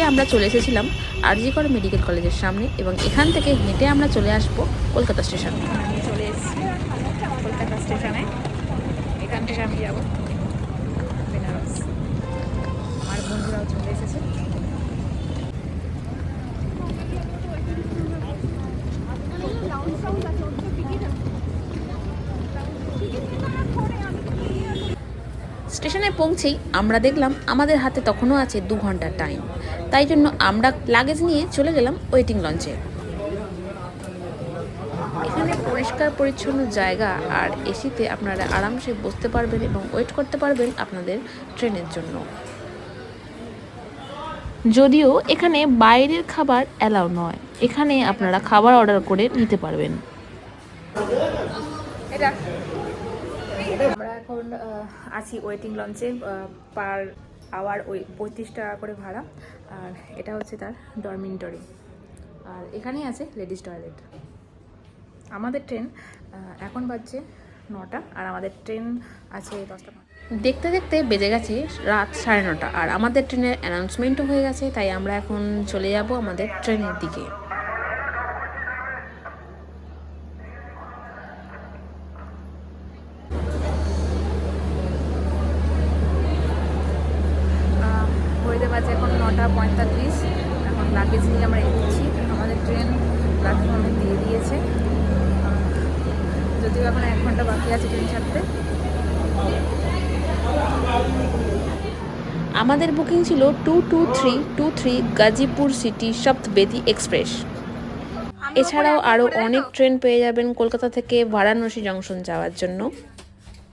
বাসে আমরা চলে এসেছিলাম আরজিকর মেডিকেল কলেজের সামনে এবং এখান থেকে হেঁটে আমরা চলে আসব কলকাতা স্টেশনে। চলে এসেছি কলকাতা স্টেশনে। এখান থেকে আমি যাব। বেনারস। আমার বন্ধুরাও চলে এসেছে। স্টেশনে পৌঁছেই আমরা দেখলাম আমাদের হাতে তখনও আছে দু ঘণ্টার টাইম। তাই জন্য আমরা লাগেজ নিয়ে চলে গেলাম ওয়েটিং লঞ্চে এখানে পরিষ্কার পরিচ্ছন্ন জায়গা আর এসিতে আপনারা আরামসে বসতে পারবেন এবং ওয়েট করতে পারবেন আপনাদের ট্রেনের জন্য। যদিও এখানে বাইরের খাবার অ্যালাউ নয়, এখানে আপনারা খাবার অর্ডার করে নিতে পারবেন। আমরা এখন আছি ওয়েটিং লঞ্চে পার আওয়ার ওই পঁয়ত্রিশ টাকা করে ভাড়া। আর এটা হচ্ছে তার ডরমিন্টরি আর এখানেই আছে লেডিস টয়লেট আমাদের ট্রেন এখন বাজছে নটা আর আমাদের ট্রেন আছে দশটা দেখতে দেখতে বেজে গেছে রাত সাড়ে নটা। আর আমাদের ট্রেনের অ্যানাউন্সমেন্টও হয়ে গেছে, তাই আমরা এখন চলে যাব আমাদের ট্রেনের দিকে আহ, ঘড়িতে বাজে এখন পঁয়তাল্লিশ এখন লাগেজ নিয়ে আমরা এগোচ্ছি। আমাদের ট্রেন প্ল্যাটফর্মে দিয়ে দিয়েছে। যদিও এখন এক ঘণ্টা বাকি আছে ট্রেন ছাড়তে। আমাদের বুকিং ছিল two two three two three Gazipur city Saptabedi express এছাড়াও আরও অনেক ট্রেন পেয়ে যাবেন কলকাতা থেকে বারাণসী জংশন যাওয়ার জন্য।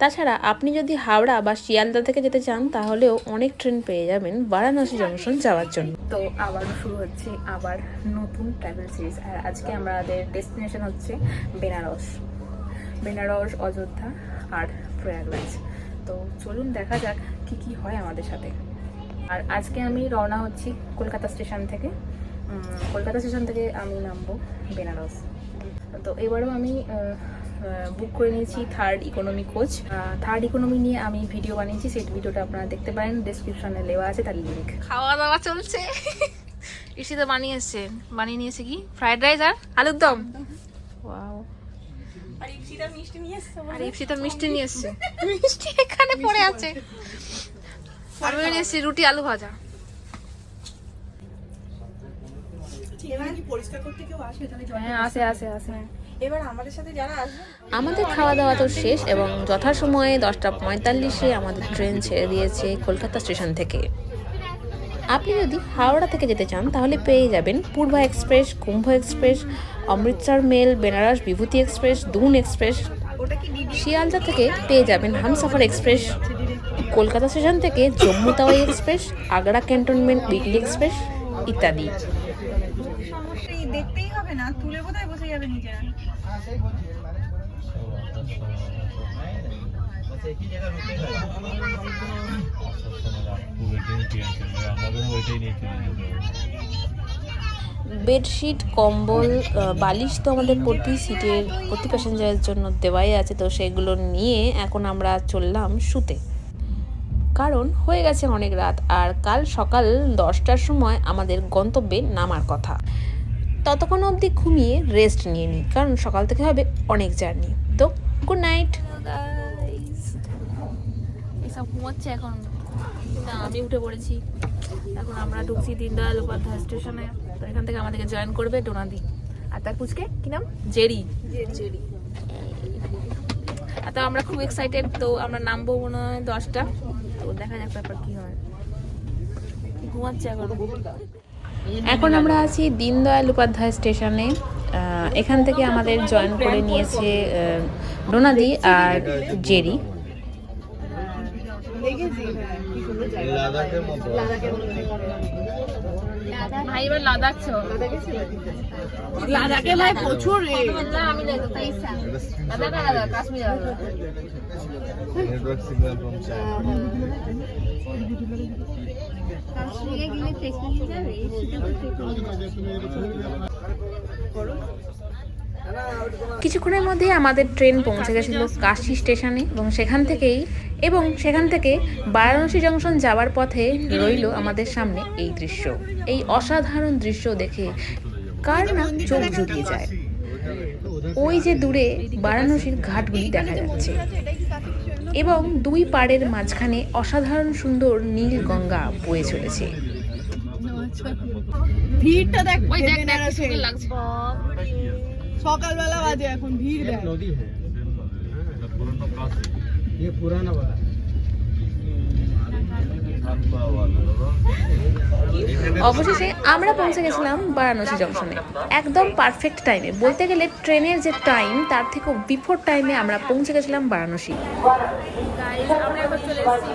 তাছাড়া আপনি যদি হাওড়া বা শিয়ালদা থেকে যেতে চান, তাহলেও অনেক ট্রেন পেয়ে যাবেন বারাণসী জংশন যাওয়ার জন্য। তো আবার শুরু হচ্ছে আবার নতুন ট্রাভেল সিরিজ আর আজকে আমাদের ডেস্টিনেশন হচ্ছে বেনারস। বেনারস, অযোধ্যা আর প্রয়াগরাজ। তো চলুন দেখা যাক কি কি হয় আমাদের সাথে। আর আজকে আমি রওনা হচ্ছি কলকাতা স্টেশন থেকে। কলকাতা স্টেশন থেকে আমি নামবো বেনারস। তো এবারও আমি বুক করে নিয়েছি third economy coach third economy নিয়ে আমি ভিডিও বানিয়েছি সেই ভিডিওটা আপনারা দেখতে পারেন ডেসক্রিপশনে দেওয়া আছে তার লিঙ্ক খাওয়া দাওয়া চলছে। ইসি তো বানিয়ে এসছে বানিয়ে নিয়েছে কি? ফ্রাইড রাইস আর আলুর দম? ওয়াও আর ইপসিতা মিষ্টি নিয়ে এসছে মিষ্টি এখানে পড়ে আছে। আমি নিয়ে এসছি রুটি আলু ভাজা। হ্যাঁ আসে আসে আসে। এবার আমাদের সাথে যারা আসবে আমাদের খাওয়া দাওয়া তো শেষ এবং যথাসময়ে দশটা পঁয়তাল্লিশে আমাদের ট্রেন ছেড়ে দিয়েছে কলকাতা স্টেশন থেকে। আপনি যদি হাওড়া থেকে যেতে চান তাহলে পেয়ে যাবেন Purba express Kumbh express Amritsar mail Benares Bibhuti express Doon express. Sealdah থেকে পেয়ে যাবেন হামসাফার এক্সপ্রেস। কলকাতা স্টেশন থেকে Jammu Tawi express Agra cantonment weekly express ইত্যাদি। দেখতেই হবে না তুলে বসে যাবে নিজেরা আমাদের ওইটাই নিয়ে চলে যেতে হবে বেডশিট, কম্বল বালিশ তো আমাদের প্রতি সিটের, প্রতি প্যাসেঞ্জারের জন্য দেওয়াই আছে, তো সেগুলো নিয়ে এখন আমরা চললাম শুতে। কারণ হয়ে গেছে অনেক রাত, আর কাল সকাল দশটার সময় আমাদের গন্তব্যে নামার কথা। ততক্ষণ অবধি ঘুমিয়ে রেস্ট নিয়ে নিই, কারণ সকাল থেকে হবে অনেক জার্নি। তো গুড নাইট এসব ঘুমোচ্ছে এখন। না আমি উঠে পড়েছি। এখন আমরা ঢুকছি দীনদয়াল উপাধ্যায় স্টেশনে। তো এখান থেকে আমাদেরকে জয়েন করবে ডোনাদি। আর তার পুচকে কি নাম? জেরি। জেরি। তো আমরা খুব এক্সাইটেড তো আমরা নামবো মনে হয় দশটা। তো দেখা যাক ব্যাপার কি হয়। ঘুমাচ্ছে এখন। এখন আমরা আছি দীনদয়াল উপাধ্যায় স্টেশনে। এখান থেকে আমাদের জয়েন করে নিয়েছে ডোনাদি আর জেরি। ভাই এবার লাদাখ চ লাদাখে ভাই প্রচুর আমি লাদাখ আলাদা কাশ্মীর আলাদা কিছুক্ষণের মধ্যে আমাদের ট্রেন পৌঁছে গেছিল কাশি স্টেশনে এবং সেখান থেকেই এবং সেখান থেকে বারাণসী জংশন যাওয়ার পথে রইল আমাদের সামনে এই দৃশ্য এই অসাধারণ দৃশ্য দেখে কার না চোখ জুড়িয়ে যায়। ওই যে দূরে বারাণসীর ঘাটগুলি দেখা যাচ্ছে এবং দুই পাড়ের মাঝখানে অসাধারণ সুন্দর নীল গঙ্গা বয়ে চলেছে। ভিড়টা দেখ ওই দেখ দেখ সুন্দর লাগছে। সকালবেলা বাজে এখন ভিড় দেখ नदी है এটা পুরনো কাশি ये पुराना वाला অবশেষে আমরা পৌঁছে গেছিলাম বারাণসী জংশনে একদম পারফেক্ট টাইমে বলতে গেলে ট্রেনের যে টাইম তার থেকেও বিফোর টাইমে আমরা পৌঁছে গেছিলাম বারাণসী গাইস আমরা এবার চলে এসেছি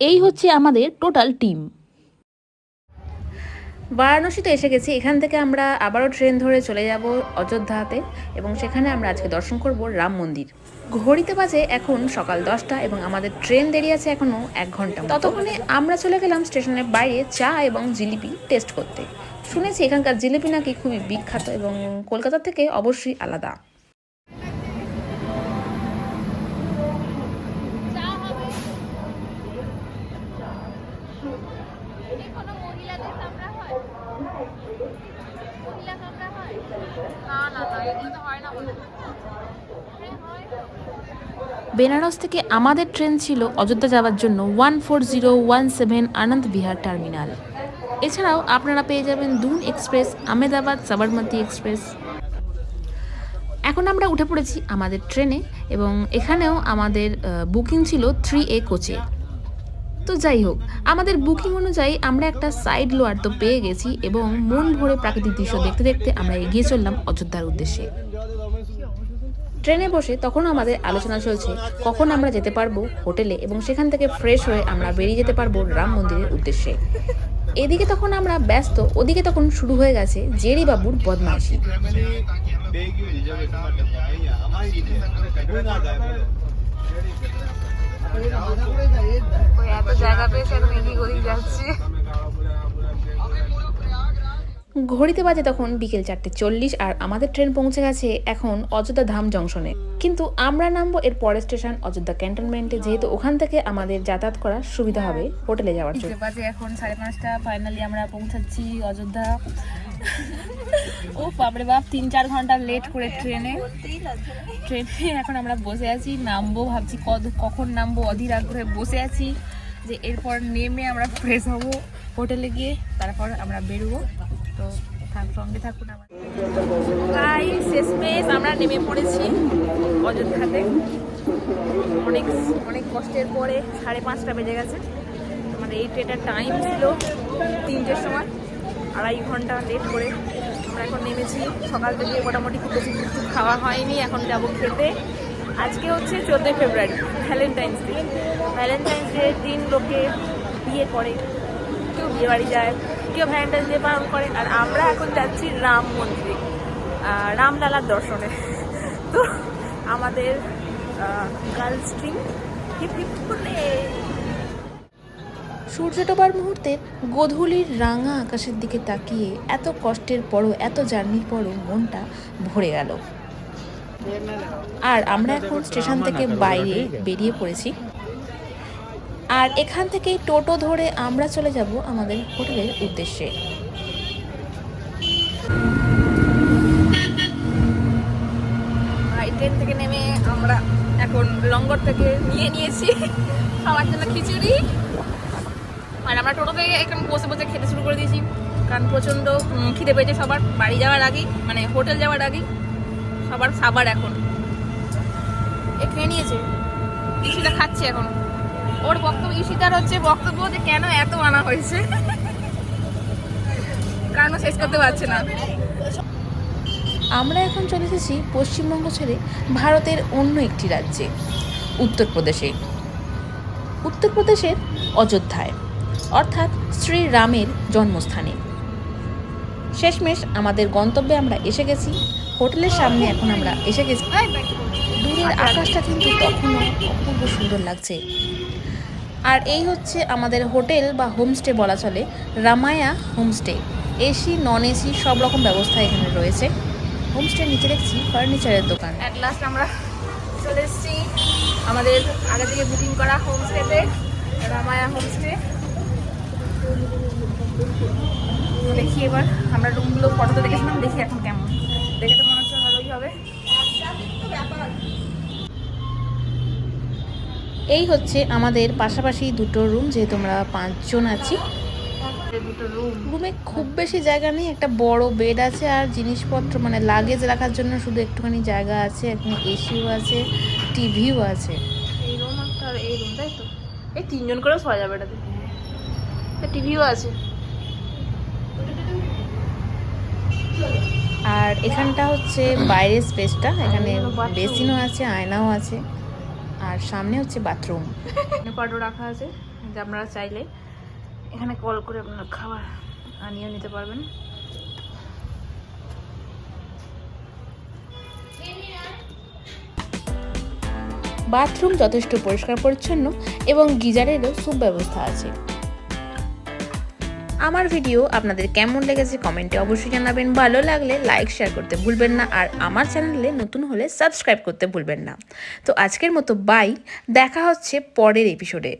এই হচ্ছে আমাদের টোটাল টিম বারাণসীতে এসে গেছি। এখান থেকে আমরা আবারও ট্রেন ধরে চলে যাব অযোধ্যাতে এবং সেখানে আমরা আজকে দর্শন করব রাম মন্দির। ঘড়িতে বাজে এখন সকাল দশটা এবং আমাদের ট্রেন দেরি আছে এখনও এক ঘণ্টা ততক্ষণে আমরা চলে গেলাম স্টেশনের বাইরে চা এবং জিলিপি টেস্ট করতে। শুনেছি এখানকার জিলিপি নাকি খুবই বিখ্যাত এবং কলকাতা থেকে অবশ্যই আলাদা। বেনারস থেকে আমাদের ট্রেন ছিল অযোধ্যা যাওয়ার জন্য one four zero one seven Anand Vihar terminal. এছাড়াও আপনারা পেয়ে যাবেন দুন এক্সপ্রেস আমেদাবাদ সাবরমতী এক্সপ্রেস। এখন আমরা উঠে পড়েছি আমাদের ট্রেনে এবং এখানেও আমাদের বুকিং ছিল থ্রি এ কোচে তো যাই হোক, আমাদের বুকিং অনুযায়ী আমরা একটা সাইড লোয়ার তো পেয়ে গেছি এবং মন ভরে প্রাকৃতিক দৃশ্য দেখতে দেখতে আমরা এগিয়ে চললাম অযোধ্যার উদ্দেশ্যে। ট্রেনে বসে তখন আমাদের আলোচনা চলছে, কখন আমরা যেতে পারব হোটেলে এবং সেখান থেকে ফ্রেশ হয়ে আমরা বেরিয়ে যেতে পারব রাম মন্দিরের উদ্দেশ্যে। এদিকে তখন আমরা ব্যস্ত, ওদিকে তখন শুরু হয়ে গেছে জেরি বাবুর বদমাইশি। ওই এত জায়গা পেয়েছে এখন এদিক ওদিক যাচ্ছে। ঘড়িতে বাজে তখন বিকেল চারটে চল্লিশ আর আমাদের ট্রেন পৌঁছে গেছে এখন অযোধ্যা ধাম জংশনে। কিন্তু আমরা নামবো এর পরের স্টেশন অযোধ্যা ক্যান্টনমেন্টে যেহেতু ওখান থেকে আমাদের যাতায়াত করার সুবিধা হবে হোটেলে যাওয়ার জন্য। বাজে এখন সাড়ে পাঁচটা। ফাইনালি আমরা পৌঁছাচ্ছি অযোধ্যা। ও বাপরে বাপ, তিন চার ঘণ্টা লেট করে ট্রেনে ট্রেনে এখন আমরা বসে আছি, নামবো ভাবছি কদ- কখন নামবো অধীর আগ্রহে বসে আছি যে এরপর নেমে আমরা ফ্রেশ হব হোটেলে গিয়ে, তারপর আমরা বেরোবো। তো থাক, সঙ্গে থাকুন আমার। তাই শেষমেশ আমরা নেমে পড়েছি অযোধ্যাতে। অনেক অনেক কষ্টের পরে সাড়ে পাঁচটা বেজে গেছে। মানে এই ট্রেনটার টাইম ছিল তিনটের সময়। আড়াই ঘণ্টা লেট করে। আমরা এখন নেমেছি। সকাল থেকে মোটামুটি খুব বেশি কিছু খাওয়া হয়নি, এখন যাব খেতে। আজকে হচ্ছে চোদ্দোই February Valentine's day Valentine's day দিন লোকে বিয়ে করে, কেউ বিয়ে বাড়ি যায়, কেউ ভ্যালেন্টাইন্স ডে পালন করে, আর আমরা এখন যাচ্ছি রাম মন্দিরে রামলালার দর্শনে। তো আমাদের গার্লস টিম হিপ হিপ করে। সূর্য ডোবার মুহূর্তে গোধূলির রাঙা আকাশের দিকে তাকিয়ে এত কষ্টের পরও, এত জার্নির পরও মনটা ভরে গেল। আর আমরা এখন স্টেশন থেকে বাইরে বেরিয়ে পড়েছি। আর এখান থেকে টোটো ধরে আমরা চলে যাব আমাদের হোটেলের উদ্দেশ্যে। ট্রেন থেকে নেমে আমরা এখন লঙ্গর থেকে নিয়ে নিয়েছি। খাওয়ার জন্য খিচুড়ি। আমরা টোটোতে এখন বসে বসে খেতে শুরু করে দিয়েছি। কারণ প্রচণ্ড খিদে পেয়েছে সবার। বাড়ি যাওয়ার আগেই মানে হোটেল যাওয়ার আগেই সবার খাবার এখন। এ খেয়ে নিয়েছে। ইশিতা খাচ্ছে এখন। ওর বক্তব্য ইশিতার হচ্ছে বক্তব্য যে কেন এত আনা হয়েছে। কারণ শেষ করতে পারছে না। আমরা এখন চলে এসেছি পশ্চিমবঙ্গ ছেড়ে ভারতের অন্য একটি রাজ্যে, উত্তরপ্রদেশে। উত্তরপ্রদেশের অযোধ্যায়। অর্থাৎ শ্রীরামের জন্মস্থানে। শেষমেশ আমাদের গন্তব্যে আমরা এসে গেছি। হোটেলের সামনে এখন আমরা এসে গেছি। দূরের আকাশটা কিন্তু তখনও অপূর্ব সুন্দর লাগছে। আর এই হচ্ছে আমাদের হোটেল বা হোমস্টে বলা চলে, Ramaya homestay. AC non AC সব রকম ব্যবস্থা এখানে রয়েছে। হোমস্টের নিচে দেখছি ফার্নিচারের দোকান। অ্যাট লাস্ট আমরা চলে এসেছি। আমাদের আগে থেকে বুকিং করা হোমস্টেতে, রামায়া হোমস্টে। দেখি এবার, আমরা রুমগুলো ফটোতে দেখেছিলাম, দেখি এখন কেমন। দেখে তো মনে হচ্ছে ভালোই হবে। এই হচ্ছে আমাদের পাশাপাশি দুটো রুম যেহেতু আমরা পাঁচজন আছি। রুম খুব বেশি জায়গা নেই, একটা বড় বেড আছে আর জিনিসপত্র মানে লাগেজ রাখার জন্য শুধু একটুখানি জায়গা আছে এখানে এসিও আছে টিভিও আছে। এই রুম একটা, এই রুম তাই তো। এই তিনজন করেও শোয়া যাবে এটাতে টিভিও আছে। আর এখানটা হচ্ছে বাইরের স্পেসটা এখানে বেসিনও আছে আয়নাও আছে আর সামনে হচ্ছে বাথরুম। পাউডার রাখা আছে যে আপনারা চাইলে এখানে কল করে আপনারা খাবার আনিয়ে নিতে পারবেন। বাথরুম যথেষ্ট পরিষ্কার পরিচ্ছন্ন এবং গিজারেরও সুব্যবস্থা আছে। আমার ভিডিও আপনাদের কেমন লেগেছে কমেন্টে অবশ্যই জানাবেন। ভালো লাগলে লাইক, শেয়ার করতে ভুলবেন না আর আমার চ্যানেলে নতুন হলে সাবস্ক্রাইব করতে ভুলবেন না। তো আজকের মতো বাই, দেখা হচ্ছে পরের এপিসোডে